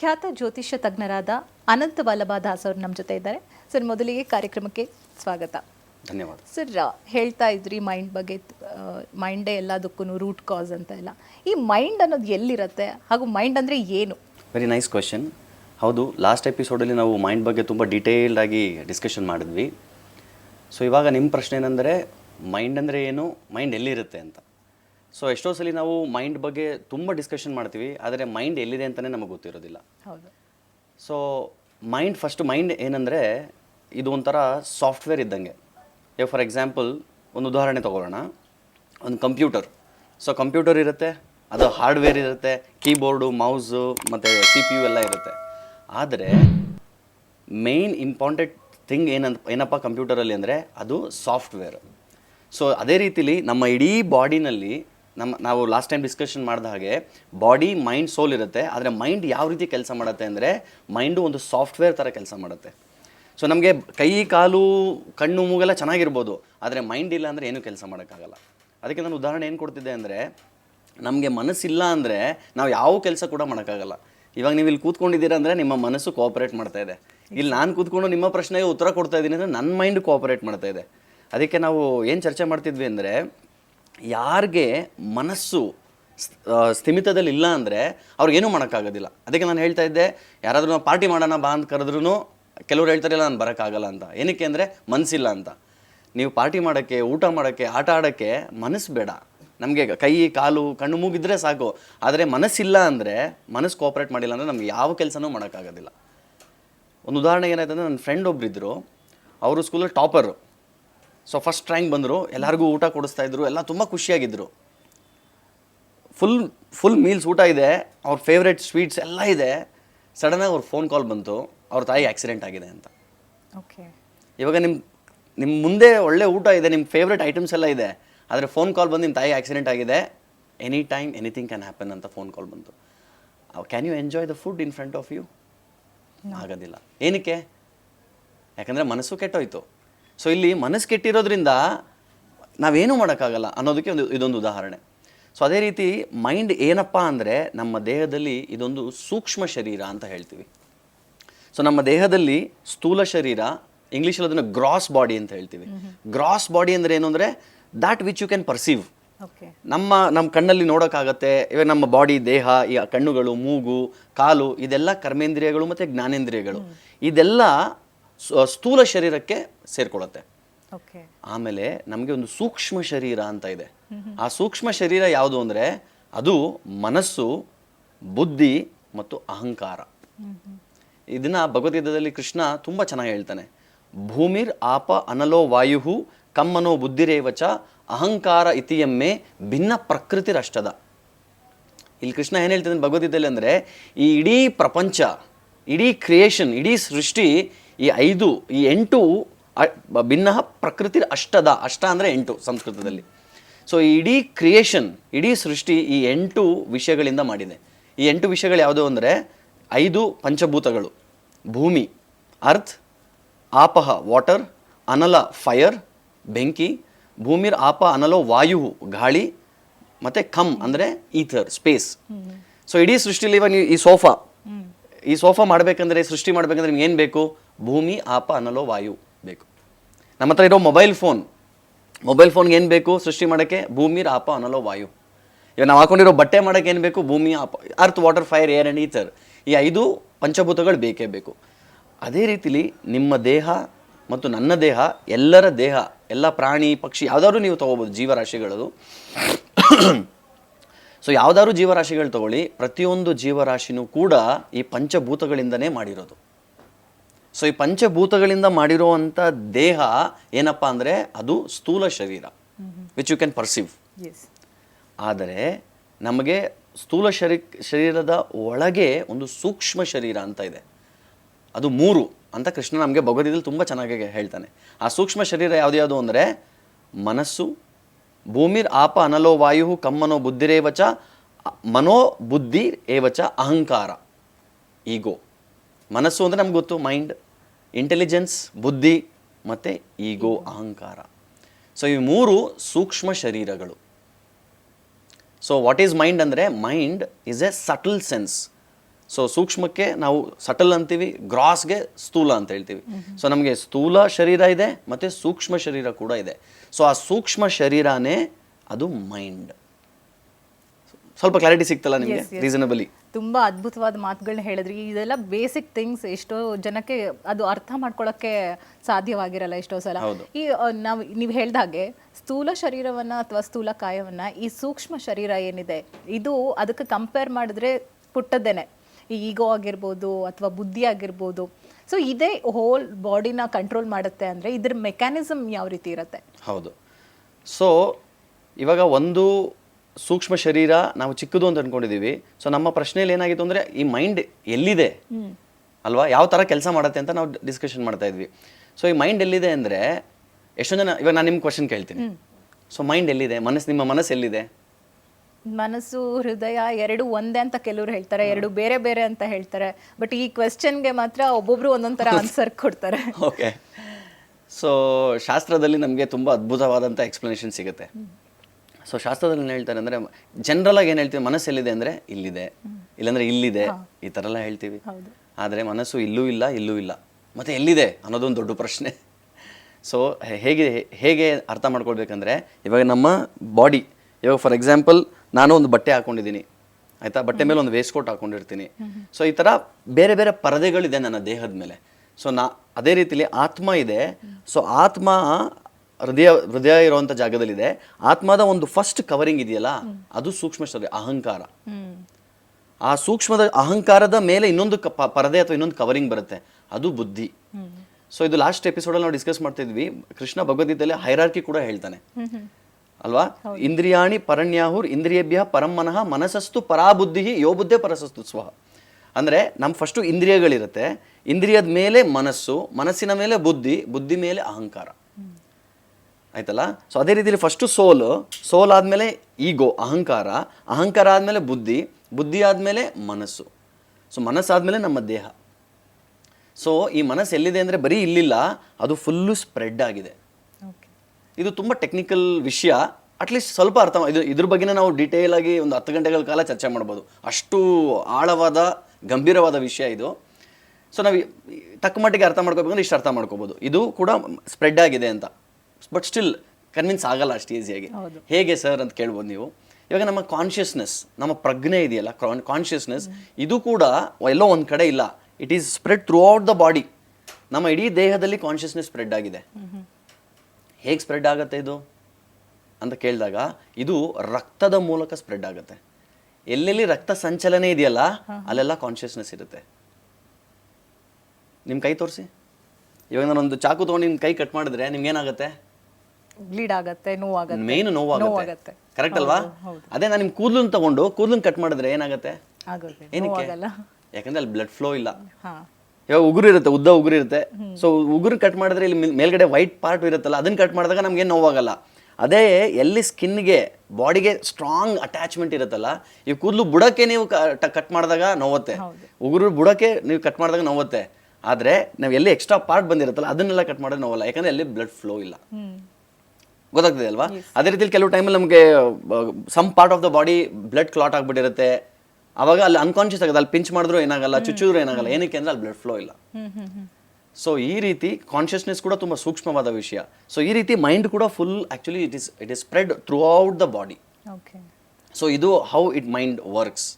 ಖ್ಯಾತ ಜ್ಯೋತಿಷ್ಯ ತಜ್ಞರಾದ ಅನಂತ ವಲ್ಲಭದಾಸ್ ಅವರು ನಮ್ಮ ಜೊತೆ ಇದ್ದಾರೆ. ಸರ್ ಮೊದಲಿಗೆ ಕಾರ್ಯಕ್ರಮಕ್ಕೆ ಸ್ವಾಗತ. ಧನ್ಯವಾದ. ಸರ್ ಹೇಳ್ತಾ ಇದ್ರಿ ಮೈಂಡ್ ಬಗ್ಗೆ ಮೈಂಡೇ ಎಲ್ಲದಕ್ಕೂ ರೂಟ್ ಕಾಸ್ ಅಂತ ಎಲ್ಲ. ಈ ಮೈಂಡ್ ಅನ್ನೋದು ಎಲ್ಲಿರುತ್ತೆ? ಹಾಗೂ ಮೈಂಡ್ ಅಂದರೆ ಏನು? ವೆರಿ ನೈಸ್ ಕ್ವೆಶನ್ ಹೌದು ಲಾಸ್ಟ್ ಎಪಿಸೋಡಲ್ಲಿ ನಾವು ಮೈಂಡ್ ಬಗ್ಗೆ ತುಂಬ ಡೀಟೇಲ್ಡ್ ಆಗಿ ಡಿಸ್ಕಷನ್ ಮಾಡಿದ್ವಿ. ಸೊ ಇವಾಗ ನಿಮ್ಮ ಪ್ರಶ್ನೆ ಏನಂದರೆ ಮೈಂಡ್ ಅಂದರೆ ಏನು? ಮೈಂಡ್ ಎಲ್ಲಿರುತ್ತೆ ಅಂತ. ಸೊ ಎಷ್ಟೋ ಸಲ ನಾವು ಮೈಂಡ್ ಬಗ್ಗೆ ತುಂಬ ಡಿಸ್ಕಷನ್ ಮಾಡ್ತೀವಿ ಆದರೆ ಮೈಂಡ್ ಎಲ್ಲಿದೆ ಅಂತಲೇ ನಮಗೆ ಗೊತ್ತಿರೋದಿಲ್ಲ. ಹೌದು. ಸೊ ಮೈಂಡ್ ಫಸ್ಟ್ ಮೈಂಡ್ ಏನಂದರೆ ಇದು ಒಂಥರ ಸಾಫ್ಟ್ವೇರ್ ಇದ್ದಂಗೆ. ಈಗ ಫಾರ್ ಎಕ್ಸಾಂಪಲ್ ಒಂದು ಉದಾಹರಣೆ ತೊಗೊಳ್ಳೋಣ. ಒಂದು ಕಂಪ್ಯೂಟರ್ ಸೊ ಕಂಪ್ಯೂಟರ್ ಇರುತ್ತೆ ಅದು ಹಾರ್ಡ್ವೇರ್ ಇರುತ್ತೆ ಕೀಬೋರ್ಡು ಮೌಸು ಮತ್ತು ಸಿ ಪಿ ಯು ಎಲ್ಲ ಇರುತ್ತೆ. ಆದರೆ ಮೇಯ್ನ್ ಇಂಪಾರ್ಟೆಂಟ್ ಥಿಂಗ್ ಏನಂತ ಏನಪ್ಪ ಕಂಪ್ಯೂಟರಲ್ಲಿ ಅಂದರೆ ಅದು ಸಾಫ್ಟ್ವೇರ್ ಸೊ ಅದೇ ರೀತಿಲಿ ನಮ್ಮ ಇಡೀ ಬಾಡಿನಲ್ಲಿ ನಮ್ಮ ನಾವು ಲಾಸ್ಟ್ ಟೈಮ್ ಡಿಸ್ಕಷನ್ ಮಾಡಿದ ಹಾಗೆ ಬಾಡಿ ಮೈಂಡ್ ಸೋಲ್ ಇರುತ್ತೆ. ಆದರೆ ಮೈಂಡ್ ಯಾವ ರೀತಿ ಕೆಲಸ ಮಾಡುತ್ತೆ ಅಂದರೆ ಮೈಂಡು ಒಂದು ಸಾಫ್ಟ್ವೇರ್ ಥರ ಕೆಲಸ ಮಾಡುತ್ತೆ. ಸೊ ನಮಗೆ ಕೈ, ಕಾಲು, ಕಣ್ಣು, ಮೂಗೆಲ್ಲ ಚೆನ್ನಾಗಿರ್ಬೋದು. ಆದರೆ ಮೈಂಡ್ ಇಲ್ಲ ಅಂದರೆ ಏನೂ ಕೆಲಸ ಮಾಡೋಕ್ಕಾಗಲ್ಲ. ಅದಕ್ಕೆ ನಾನು ಉದಾಹರಣೆ ಏನು ಕೊಡ್ತಿದ್ದೆ ಅಂದರೆ ನಮಗೆ ಮನಸ್ಸಿಲ್ಲ ಅಂದರೆ ನಾವು ಯಾವ ಕೆಲಸ ಕೂಡ ಮಾಡೋಕ್ಕಾಗಲ್ಲ. ಇವಾಗ ನೀವು ಇಲ್ಲಿ ಕೂತ್ಕೊಂಡಿದ್ದೀರಾ ಅಂದರೆ ನಿಮ್ಮ ಮನಸ್ಸು ಕೋಆಪರೇಟ್ ಮಾಡ್ತಾ ಇದೆ. ಇಲ್ಲಿ ನಾನು ಕೂತ್ಕೊಂಡು ನಿಮ್ಮ ಪ್ರಶ್ನೆಗೆ ಉತ್ತರ ಕೊಡ್ತಾ ಇದ್ದೀನಿ ಅಂದರೆ ನನ್ನ ಮೈಂಡ್ ಕೋಆಪರೇಟ್ ಮಾಡ್ತಾ ಇದೆ. ಅದಕ್ಕೆ ನಾವು ಏನು ಚರ್ಚೆ ಮಾಡ್ತಿದ್ವಿ ಅಂದರೆ ಯಾರಿಗೆ ಮನಸ್ಸು ಸ್ಥಿಮಿತದಲ್ಲಿ ಇಲ್ಲ ಅಂದರೆ ಅವ್ರಿಗೇನೂ ಮಾಡೋಕ್ಕಾಗೋದಿಲ್ಲ. ಅದಕ್ಕೆ ನಾನು ಹೇಳ್ತಾ ಇದ್ದೆ, ಯಾರಾದರೂ ನಾವು ಪಾರ್ಟಿ ಮಾಡೋಣ ಬಾ ಅಂತ ಕರೆದ್ರೂ ಕೆಲವ್ರು ಹೇಳ್ತಾರಿಲ್ಲ ನಾನು ಬರೋಕ್ಕಾಗಲ್ಲ ಅಂತ. ಏನಕ್ಕೆ ಅಂದರೆ ಮನಸ್ಸಿಲ್ಲ ಅಂತ. ನೀವು ಪಾರ್ಟಿ ಮಾಡೋಕ್ಕೆ, ಊಟ ಮಾಡೋಕ್ಕೆ, ಆಟ ಆಡೋಕ್ಕೆ ಮನಸ್ಸು ಬೇಡ. ನಮಗೆ ಕೈ, ಕಾಲು, ಕಣ್ಣು ಮೂಗಿದ್ರೆ ಸಾಕು. ಆದರೆ ಮನಸ್ಸಿಲ್ಲ ಅಂದರೆ, ಮನಸ್ಸು ಕೋಆಪ್ರೇಟ್ ಮಾಡಿಲ್ಲ ಅಂದರೆ ನಮ್ಗೆ ಯಾವ ಕೆಲಸನೂ ಮಾಡೋಕ್ಕಾಗೋದಿಲ್ಲ. ಒಂದು ಉದಾಹರಣೆ ಏನಾಯ್ತು ಅಂದರೆ ನನ್ನ ಫ್ರೆಂಡ್ ಒಬ್ಬರಿದ್ದರು ಅವರು ಸ್ಕೂಲಲ್ಲಿ ಟಾಪರು ಸೊ ಫಸ್ಟ್ ರ್ಯಾಂಕ್ ಬಂದರು ಎಲ್ಲರಿಗೂ ಊಟ ಕೊಡಿಸ್ತಾ ಇದ್ರು ಎಲ್ಲ ತುಂಬ ಖುಷಿಯಾಗಿದ್ದರು ಫುಲ್ ಫುಲ್ ಮೀಲ್ಸ್ ಊಟ ಇದೆ ಅವ್ರ ಫೇವ್ರೆಟ್ ಸ್ವೀಟ್ಸ್ ಎಲ್ಲ ಇದೆ. ಸಡನ್ನಾಗಿ ಅವ್ರ ಫೋನ್ ಕಾಲ್ ಬಂತು ಅವ್ರ ತಾಯಿ ಆಕ್ಸಿಡೆಂಟ್ ಆಗಿದೆ ಅಂತ. ಓಕೆ ಇವಾಗ ನಿಮ್ಮ ನಿಮ್ಮ ಮುಂದೆ ಒಳ್ಳೆ ಊಟ ಇದೆ ನಿಮ್ಮ ಫೇವ್ರೆಟ್ ಐಟಮ್ಸ್ ಎಲ್ಲ ಇದೆ ಆದರೆ ಫೋನ್ ಕಾಲ್ ಬಂದು ನಿಮ್ಮ ತಾಯಿ ಆಕ್ಸಿಡೆಂಟ್ ಆಗಿದೆ any time anything can happen ಅಂತ ಫೋನ್ ಕಾಲ್ ಬಂತು. Can you enjoy the food in front of you ಆಗೋದಿಲ್ಲ. ಏನಕ್ಕೆ? ಯಾಕಂದರೆ ಮನಸ್ಸು ಕೆಟ್ಟೋಯ್ತು. ಸೊ ಇಲ್ಲಿ ಮನಸ್ಸು ಕೆಟ್ಟಿರೋದ್ರಿಂದ ನಾವೇನು ಮಾಡೋಕ್ಕಾಗಲ್ಲ ಅನ್ನೋದಕ್ಕೆ ಒಂದು ಇದೊಂದು ಉದಾಹರಣೆ. ಸೊ ಅದೇ ರೀತಿ ಮೈಂಡ್ ಏನಪ್ಪ ಅಂದರೆ ನಮ್ಮ ದೇಹದಲ್ಲಿ ಇದೊಂದು ಸೂಕ್ಷ್ಮ ಶರೀರ ಅಂತ ಹೇಳ್ತೀವಿ. ಸೊ ನಮ್ಮ ದೇಹದಲ್ಲಿ ಸ್ಥೂಲ ಶರೀರ ಇಂಗ್ಲೀಷಲ್ಲಿ ಅದನ್ನು ಗ್ರಾಸ್ ಬಾಡಿ ಅಂತ ಹೇಳ್ತೀವಿ. ಗ್ರಾಸ್ ಬಾಡಿ ಅಂದರೆ ಏನು ಅಂದರೆ that which you can perceive okay. ನಮ್ಮ ನಮ್ಮ ಕಣ್ಣಲ್ಲಿ ನೋಡೋಕ್ಕಾಗತ್ತೆ ಇವಾಗ ನಮ್ಮ ಬಾಡಿ ದೇಹ ಈ ಕಣ್ಣುಗಳು ಮೂಗು ಕಾಲು ಇದೆಲ್ಲ ಕರ್ಮೇಂದ್ರಿಯಗಳು ಮತ್ತು ಜ್ಞಾನೇಂದ್ರಿಯಗಳು. ಇದೆಲ್ಲ ಸ್ಥೂಲ ಶರೀರಕ್ಕೆ ಸೇರ್ಕೊಳ್ಳುತ್ತೆ. ಆಮೇಲೆ ನಮಗೆ ಒಂದು ಸೂಕ್ಷ್ಮ ಶರೀರ ಅಂತ ಇದೆ. ಆ ಸೂಕ್ಷ್ಮ ಶರೀರ ಯಾವುದು ಅಂದರೆ ಅದು ಮನಸ್ಸು ಬುದ್ಧಿ ಮತ್ತು ಅಹಂಕಾರ. ಇದನ್ನ ಭಗವದ್ಗೀತದಲ್ಲಿ ಕೃಷ್ಣ ತುಂಬ ಚೆನ್ನಾಗಿ ಹೇಳ್ತಾನೆ. ಭೂಮಿರ್ ಆಪ ಅನಲೋ ವಾಯು ಕಮ್ಮನೋ ಬುದ್ಧಿರೇವಚ ಅಹಂಕಾರ ಇತಿಯಮ್ಮೆ ಭಿನ್ನ ಪ್ರಕೃತಿರಷ್ಟದ. ಇಲ್ಲಿ ಕೃಷ್ಣ ಏನು ಹೇಳ್ತಾನೆ ಭಗವದ್ಗೀತೆಯಲ್ಲಿ ಅಂದರೆ ಈ ಇಡೀ ಪ್ರಪಂಚ ಇಡೀ ಕ್ರಿಯೇಷನ್ ಇಡೀ ಸೃಷ್ಟಿ ಈ ಐದು ಈ ಎಂಟು ಭಿನ್ನ ಪ್ರಕೃತಿ ಅಷ್ಟದ ಅಷ್ಟ ಅಂದರೆ ಎಂಟು ಸಂಸ್ಕೃತದಲ್ಲಿ. ಸೊ ಈ ಇಡೀ ಕ್ರಿಯೇಷನ್ ಇಡೀ ಸೃಷ್ಟಿ ಈ ಎಂಟು ವಿಷಯಗಳಿಂದ ಮಾಡಿದೆ. ಈ ಎಂಟು ವಿಷಯಗಳು ಯಾವುದು ಅಂದರೆ ಐದು ಪಂಚಭೂತಗಳು. ಭೂಮಿ ಅರ್ಥ್ ಆಪಹ ವಾಟರ್ ಅನಲ ಫೈರ್ ಬೆಂಕಿ ಭೂಮಿರ್ ಆಪ ಅನಲೋ ವಾಯು ಗಾಳಿ ಮತ್ತು ಕಮ್ ಅಂದರೆ ಈಥರ್ ಸ್ಪೇಸ್. ಸೊ ಇಡೀ ಸೃಷ್ಟಿಲಿ ಇವಾಗ ನೀವು ಈ ಸೋಫಾ. ಈ ಸೋಫಾ ಮಾಡಬೇಕಂದ್ರೆ ಸೃಷ್ಟಿ ಮಾಡಬೇಕಂದ್ರೆ ನಿಮ್ಗೆ ಏನು ಬೇಕು? ಭೂಮಿ, ಆಪ, ಅನಲೋ, ವಾಯು ಬೇಕು. ನಮ್ಮ ಹತ್ರ ಇರೋ ಮೊಬೈಲ್ ಫೋನ್ ಮೊಬೈಲ್ ಫೋನ್ಗೆ ಏನು ಬೇಕು ಸೃಷ್ಟಿ ಮಾಡೋಕ್ಕೆ? ಭೂಮಿ, ಆಪ, ಅನಲೋ, ವಾಯು. ಇವಾಗ ನಾವು ಹಾಕೊಂಡಿರೋ ಬಟ್ಟೆ ಮಾಡೋಕ್ಕೆ ಏನು ಬೇಕು? ಭೂಮಿ, ಆಪ. Earth water fire air and ether ಈ ಐದು ಪಂಚಭೂತಗಳು ಬೇಕೇ ಬೇಕು. ಅದೇ ರೀತಿಲಿ ನಿಮ್ಮ ದೇಹ ಮತ್ತು ನನ್ನ ದೇಹ, ಎಲ್ಲರ ದೇಹ, ಎಲ್ಲ ಪ್ರಾಣಿ, ಪಕ್ಷಿ, ಯಾವುದಾದ್ರು ನೀವು ತೊಗೋಬೋದು ಜೀವರಾಶಿಗಳದು. ಸೊ ಯಾವುದಾದ್ರು ಜೀವರಾಶಿಗಳು ತಗೊಳ್ಳಿ, ಪ್ರತಿಯೊಂದು ಜೀವರಾಶಿನೂ ಕೂಡ ಈ ಪಂಚಭೂತಗಳಿಂದನೇ ಮಾಡಿರೋದು. ಸೊ ಈ ಪಂಚಭೂತಗಳಿಂದ ಮಾಡಿರುವಂಥ ದೇಹ ಏನಪ್ಪ ಅಂದರೆ ಅದು ಸ್ಥೂಲ ಶರೀರ ವಿಚ್ ಯು ಕ್ಯಾನ್ ಪರ್ಸೀವ್ ಆದರೆ ನಮಗೆ ಸ್ಥೂಲ ಶರೀ ಶರೀರದ ಒಳಗೆ ಒಂದು ಸೂಕ್ಷ್ಮ ಶರೀರ ಅಂತ ಇದೆ. ಅದು ಮೂರು ಅಂತ ಕೃಷ್ಣ ನಮಗೆ ಭಗವದ್ಗೀತೆಯಲ್ಲಿ ತುಂಬ ಚೆನ್ನಾಗಿ ಹೇಳ್ತಾನೆ. ಆ ಸೂಕ್ಷ್ಮ ಶರೀರ ಯಾವ್ದು ಅಂದರೆ ಮನಸ್ಸು ಭೂಮಿರ್ ಆಪ ಅನಲೋ ವಾಯು ಕಮ್ಮನೋ ಬುದ್ಧಿರೇವಚ ಮನೋ ಬುದ್ಧಿ ಏವಚ ಅಹಂಕಾರ ಈಗೋ. ಮನಸ್ಸು ಅಂದರೆ ನಮ್ಗೆ ಗೊತ್ತು ಮೈಂಡ್ ಇಂಟೆಲಿಜೆನ್ಸ್ ಬುದ್ಧಿ ಮತ್ತು ಈಗೋ ಅಹಂಕಾರ. ಸೊ ಈ ಮೂರು ಸೂಕ್ಷ್ಮ ಶರೀರಗಳು. ಸೊ ವಾಟ್ ಈಸ್ ಮೈಂಡ್ ಅಂದರೆ mind is a subtle sense so ಸೂಕ್ಷ್ಮಕ್ಕೆ ನಾವು ಸಟಲ್ ಅಂತೀವಿ ಗ್ರಾಸ್ಗೆ ಸ್ಥೂಲ ಅಂತ ಹೇಳ್ತೀವಿ. ಸೊ ನಮಗೆ ಸ್ಥೂಲ ಶರೀರ ಇದೆ ಮತ್ತು ಸೂಕ್ಷ್ಮ ಶರೀರ ಕೂಡ ಇದೆ. ಸೊ ಆ ಸೂಕ್ಷ್ಮ ಶರೀರನೇ ಅದು ಮೈಂಡ್ ಸ್ವಲ್ಪ ಕ್ಲಾರಿಟಿ ಸಿಕ್ತಲ್ಲ ನಿಮಗೆ. ರೀಸನಬಲಿ ತುಂಬಾ ಅದ್ಭುತವಾದ ಮಾತುಗಳನ್ನ ಹೇಳಿದ್ರಿ. ಇದೆಲ್ಲ ಬೇಸಿಕ್ ಥಿಂಗ್ಸ್ ಎಷ್ಟೋ ಜನಕ್ಕೆ ಅದು ಅರ್ಥ ಮಾಡ್ಕೊಳ್ಳೋಕ್ಕೆ ಸಾಧ್ಯವಾಗಿರಲ್ಲ ಎಷ್ಟೋ ಸಲ. ಈ ನಾವು ನೀವು ಹೇಳ್ದಾಗೆ ಸ್ಥೂಲ ಶರೀರವನ್ನ ಅಥವಾ ಸ್ಥೂಲ ಕಾಯವನ್ನ ಈ ಸೂಕ್ಷ್ಮ ಶರೀರ ಏನಿದೆ ಇದು ಅದಕ್ಕೆ ಕಂಪೇರ್ ಮಾಡಿದ್ರೆ ಪುಟ್ಟದ್ದೇನೆ. ಈ ಈಗೋ ಆಗಿರ್ಬೋದು ಅಥವಾ ಬುದ್ಧಿ ಆಗಿರ್ಬೋದು. ಸೊ ಇದೇ ಹೋಲ್ ಬಾಡಿನ ಕಂಟ್ರೋಲ್ ಮಾಡುತ್ತೆ ಅಂದ್ರೆ ಇದ್ರ ಮೆಕ್ಯಾನಿಸಮ್ ಯಾವ ರೀತಿ ಇರುತ್ತೆ? ಹೌದು. ಸೊ ಇವಾಗ ಒಂದು ಸೂಕ್ಷ್ಮ ಶರೀರ ನಾವು ಚಿಕ್ಕದು ಅಂತ ಅನ್ಕೊಂಡಿದೀವಿ. ಸೊ ನಮ್ಮ ಪ್ರಶ್ನೆಯಲ್ಲಿ ಏನಾಗಿತ್ತು ಅಂದರೆ ಈ ಮೈಂಡ್ ಎಲ್ಲಿದೆ? ಅಲ್ವಾ? ಯಾವ ಥರ ಕೆಲಸ ಮಾಡುತ್ತೆ ಅಂತ ನಾವು ಡಿಸ್ಕಷನ್ ಮಾಡ್ತಾ ಇದ್ವಿ. ಸೊ ಈ ಮೈಂಡ್ ಎಲ್ಲಿದೆ ಅಂದರೆ ಎಷ್ಟೊಂದು ಜನ ಇವಾಗ ನಾನು ನಿಮ್ಗೆ ಕ್ವಶನ್ ಕೇಳ್ತೀನಿ. ಸೊ ಮೈಂಡ್ ಎಲ್ಲಿದೆ? ಮನಸ್ಸು ನಿಮ್ಮ ಮನಸ್ಸು ಎಲ್ಲಿದೆ? ಮನಸ್ಸು ಹೃದಯ ಎರಡು ಒಂದೇ ಅಂತ ಕೆಲವರು ಹೇಳ್ತಾರೆ ಎರಡು ಬೇರೆ ಬೇರೆ ಅಂತ ಹೇಳ್ತಾರೆ. ಬಟ್ ಈ ಕ್ವೆಶ್ಚನ್ಗೆ ಮಾತ್ರ ಒಬ್ಬೊಬ್ರು ಒಂದೊಂದು ತರ ಆನ್ಸರ್ ಕೊಡ್ತಾರೆ. ಓಕೆ ಸೊ ಶಾಸ್ತ್ರದಲ್ಲಿ ನಮಗೆ ತುಂಬ ಅದ್ಭುತವಾದಂಥ ಎಕ್ಸ್ಪ್ಲನೇಷನ್ ಸಿಗುತ್ತೆ. ಸೊ ಶಾಸ್ತ್ರದಲ್ಲಿ ಏನು ಹೇಳ್ತಾರೆ ಅಂದರೆ ಜನರಲ್ ಆಗಿ ಏನು ಹೇಳ್ತೀವಿ? ಮನಸ್ಸು ಎಲ್ಲಿದೆ ಅಂದರೆ ಇಲ್ಲಿದೆ. ಇಲ್ಲಾಂದರೆ ಇಲ್ಲಿದೆ. ಈ ಥರ ಎಲ್ಲ ಹೇಳ್ತೀವಿ. ಆದರೆ ಮನಸ್ಸು ಇಲ್ಲೂ ಇಲ್ಲ ಇಲ್ಲೂ ಇಲ್ಲ. ಮತ್ತೆ ಎಲ್ಲಿದೆ ಅನ್ನೋದೊಂದು ದೊಡ್ಡ ಪ್ರಶ್ನೆ. ಸೊ ಹೇಗೆ ಹೇಗೆ ಅರ್ಥ ಮಾಡ್ಕೊಳ್ಬೇಕಂದ್ರೆ ಇವಾಗ ನಮ್ಮ ಬಾಡಿ ಇವಾಗ ಫಾರ್ ಎಕ್ಸಾಂಪಲ್ ನಾನು ಒಂದು ಬಟ್ಟೆ ಹಾಕೊಂಡಿದ್ದೀನಿ. ಆಯಿತಾ? ಬಟ್ಟೆ ಮೇಲೆ ಒಂದು ವೇಸ್ಟ್ ಕೋಟ್ ಹಾಕೊಂಡಿರ್ತೀನಿ. ಸೊ ಈ ಥರ ಬೇರೆ ಬೇರೆ ಪರದೆಗಳಿದೆ ನನ್ನ ದೇಹದ ಮೇಲೆ. ಸೊ ನಾ ಅದೇ ರೀತಿಲಿ ಆತ್ಮ ಇದೆ. ಸೊ ಆತ್ಮ ಹೃದಯ ಹೃದಯ ಇರುವಂಥ ಜಾಗದಲ್ಲಿದೆ. ಆತ್ಮದ ಒಂದು ಫಸ್ಟ್ ಕವರಿಂಗ್ ಇದೆಯಲ್ಲ ಅದು ಸೂಕ್ಷ್ಮ ಶರೀರ ಅಹಂಕಾರ. ಆ ಸೂಕ್ಷ್ಮದ ಅಹಂಕಾರದ ಮೇಲೆ ಇನ್ನೊಂದು ಪರದೆ ಅಥವಾ ಇನ್ನೊಂದು ಕವರಿಂಗ್ ಬರುತ್ತೆ. ಅದು ಬುದ್ಧಿ. ಸೊ ಇದು ಲಾಸ್ಟ್ ಎಪಿಸೋಡಲ್ಲಿ ನಾವು ಡಿಸ್ಕಸ್ ಮಾಡ್ತಾ ಇದ್ವಿ ಕೃಷ್ಣ ಭಗವದ್ಗೀತೆಯಲ್ಲಿ ಹೈರಾರ್ಕಿ ಕೂಡ ಹೇಳ್ತಾನೆ. ಅಲ್ವಾ? ಇಂದ್ರಿಯಾಣಿ ಪರಣ್ಯಾಹುರ್ ಇಂದ್ರಿಯಭ್ಯ ಪರಂ ಮನಃ ಮನಸ್ಸಸ್ತು ಪರಾಬುದ್ಧಿ ಯೋ ಬುದ್ಧೆ ಪರಸಸ್ತು ಸ್ವಹ ಅಂದ್ರೆ ನಮ್ಮ ಫಸ್ಟು ಇಂದ್ರಿಯಗಳಿರುತ್ತೆ. ಇಂದ್ರಿಯದ ಮೇಲೆ ಮನಸ್ಸು ಮನಸ್ಸಿನ ಮೇಲೆ ಬುದ್ಧಿ ಬುದ್ಧಿ ಮೇಲೆ ಅಹಂಕಾರ. ಆಯ್ತಲ್ಲ? ಸೊ ಅದೇ ರೀತಿಯಲ್ಲಿ ಫಸ್ಟು ಸೋಲು ಸೋಲ್ ಆದಮೇಲೆ ಈಗೋ ಅಹಂಕಾರ. ಅಹಂಕಾರ ಆದಮೇಲೆ ಬುದ್ಧಿ ಬುದ್ಧಿ ಆದಮೇಲೆ ಮನಸ್ಸು. ಸೊ ಮನಸ್ಸಾದಮೇಲೆ ನಮ್ಮ ದೇಹ. ಸೊ ಈ ಮನಸ್ಸು ಎಲ್ಲಿದೆ ಅಂದರೆ ಬರೀ ಇಲ್ಲಿಲ್ಲ ಅದು ಫುಲ್ಲು ಸ್ಪ್ರೆಡ್ ಆಗಿದೆ. ಇದು ತುಂಬ ಟೆಕ್ನಿಕಲ್ ವಿಷಯ. ಅಟ್ಲೀಸ್ಟ್ ಸ್ವಲ್ಪ ಅರ್ಥ ಇದು ಇದ್ರ ಬಗ್ಗೆನೇ ನಾವು ಡೀಟೇಲ್ ಆಗಿ ಒಂದು ಹತ್ತು ಗಂಟೆಗಳ ಕಾಲ ಚರ್ಚೆ ಮಾಡ್ಬೋದು. ಅಷ್ಟು ಆಳವಾದ ಗಂಭೀರವಾದ ವಿಷಯ ಇದು. ಸೊ ನಾವು ತಕ್ಕ ಮಟ್ಟಿಗೆ ಅರ್ಥ ಮಾಡ್ಕೋಬೇಕಂದ್ರೆ ಇಷ್ಟು ಅರ್ಥ ಮಾಡ್ಕೋಬೋದು ಇದು ಕೂಡ ಸ್ಪ್ರೆಡ್ ಆಗಿದೆ ಅಂತ. ಬಟ್ ಸ್ಟಿಲ್ ಕನ್ವಿನ್ಸ್ ಆಗಲ್ಲ ಅಷ್ಟು ಈಸಿಯಾಗಿ. ಹೇಗೆ ಸರ್ ಅಂತ ಕೇಳ್ಬೋದು ನೀವು? ಇವಾಗ ನಮ್ಮ ಕಾನ್ಷಿಯಸ್ನೆಸ್ ನಮ್ಮ ಪ್ರಜ್ಞೆ ಇದೆಯಲ್ಲ ಕಾನ್ಷಿಯಸ್ನೆಸ್ ಇದು ಕೂಡ ಎಲ್ಲೋ ಒಂದು ಕಡೆ ಇಲ್ಲ. It is spread throughout the body ನಮ್ಮ ಇಡೀ ದೇಹದಲ್ಲಿ ಕಾನ್ಷಿಯಸ್ನೆಸ್ ಸ್ಪ್ರೆಡ್ ಆಗಿದೆ. ಹೇಗೆ ಸ್ಪ್ರೆಡ್ ಆಗುತ್ತೆ ಇದು? ಅಂತ ಕೇಳಿದಾಗ ಇದು ರಕ್ತದ ಮೂಲಕ ಸ್ಪ್ರೆಡ್ ಆಗುತ್ತೆ. ಎಲ್ಲೆಲ್ಲಿ ರಕ್ತ ಸಂಚಲನೆ ಇದೆಯಲ್ಲ ಅಲ್ಲೆಲ್ಲ ಕಾನ್ಷಿಯಸ್ನೆಸ್ ಇರುತ್ತೆ. ನಿಮ್ಮ ಕೈ ತೋರಿಸಿ. ಇವಾಗ ನಾನೊಂದು ಚಾಕು ತೊಗೊಂಡು ನಿಮ್ಮ ಕೈ ಕಟ್ ಮಾಡಿದ್ರೆ ನಿಮ್ಗೆ ಏನಾಗುತ್ತೆ ಬ್ಲೀಡ್ ಆಗತ್ತೆ ನೋವಾಗತ್ತೆ. ಮೇನ್ ನೋವಾಗುತ್ತೆ. ಕರೆಕ್ಟ್ ಅಲ್ವಾ? ಅದೇ ನಾನು ನಿಮ್ಮ ಕೂದಲನ್ನು ತಗೊಂಡು ಕೂದಲು ಕಟ್ ಮಾಡಿದ್ರೆ ಏನಾಗುತ್ತೆ? ಏನಕ್ಕೆ? ಯಾಕಂದ್ರೆ ಅಲ್ಲಿ ಬ್ಲಡ್ ಫ್ಲೋ ಇಲ್ಲ. ಹಾ. ಇವಾಗ ಉಗುರು ಇರುತ್ತೆ ಉದ್ದ ಉಗುರು ಇರುತ್ತೆ. ಸೊ ಉಗುರು ಕಟ್ ಮಾಡಿದ್ರೆ ಇಲ್ಲಿ ಮೇಲ್ಗಡೆ ವೈಟ್ ಪಾರ್ಟ್ ಇರುತ್ತಲ್ಲ ಅದನ್ನ ಕಟ್ ಮಾಡಿದಾಗ ನಮ್ಗೆ ನೋವಾಗಲ್ಲ. ಅದೇ ಎಲ್ಲಿ ಸ್ಕಿನ್ಗೆ ಬಾಡಿಗೆ ಸ್ಟ್ರಾಂಗ್ ಅಟ್ಯಾಚ್ಮೆಂಟ್ ಇರುತ್ತಲ್ಲ ಈ ಕೂದಲು ಬುಡಕ್ಕೆ ನೀವು ಕಟ್ ಮಾಡಿದಾಗ ನೋವತ್ತೆ. ಉಗುರು ಬುಡಕ್ಕೆ ನೀವು ಕಟ್ ಮಾಡಿದಾಗ ನೋವತ್ತೆ. ಆದರೆ ನಾವು ಎಲ್ಲಿ ಎಕ್ಸ್ಟ್ರಾ ಪಾರ್ಟ್ ಬಂದಿರುತ್ತಲ್ಲ ಅದನ್ನೆಲ್ಲ ಕಟ್ ಮಾಡಿದ್ರೆ ನೋವಲ್ಲ. ಯಾಕಂದ್ರೆ ಅಲ್ಲಿ ಬ್ಲಡ್ ಫ್ಲೋ ಇಲ್ಲ. ಗೊತ್ತಾಗ್ತದೆ ಅಲ್ವಾ? ಅದೇ ರೀತಿಯಲ್ಲಿ ಕೆಲವು ಟೈಮಲ್ಲಿ ನಮಗೆ some part of the body blood clot ಆಗಿಬಿಟ್ಟಿರುತ್ತೆ. ಅವಾಗ ಅಲ್ಲಿ ಅನ್ಕಾನ್ಶಿಯಸ್ ಆಗುತ್ತೆ ಅಲ್ಲಿ ಪಿಂಚ್ ಮಾಡಿದ್ರು ಏನಾಗಲ್ಲ ಚುಚ್ಚಿದ್ರು ಏನಾಗಲ್ಲ. ಏನಕ್ಕೆ ಅಂದ್ರೆ ಅಲ್ಲಿ ಬ್ಲಡ್ ಫ್ಲೋ ಇಲ್ಲ. ಸೊ ಈ ರೀತಿ ಕಾನ್ಷಿಯಸ್ನೆಸ್ ಕೂಡ ತುಂಬ ಸೂಕ್ಷ್ಮವಾದ ವಿಷಯ. ಸೊ ಈ ರೀತಿ ಮೈಂಡ್ ಕೂಡ full actually it is it is spread throughout the body okay so ಇದು ಹೌ ಇಟ್ ಮೈಂಡ್ ವರ್ಕ್ಸ್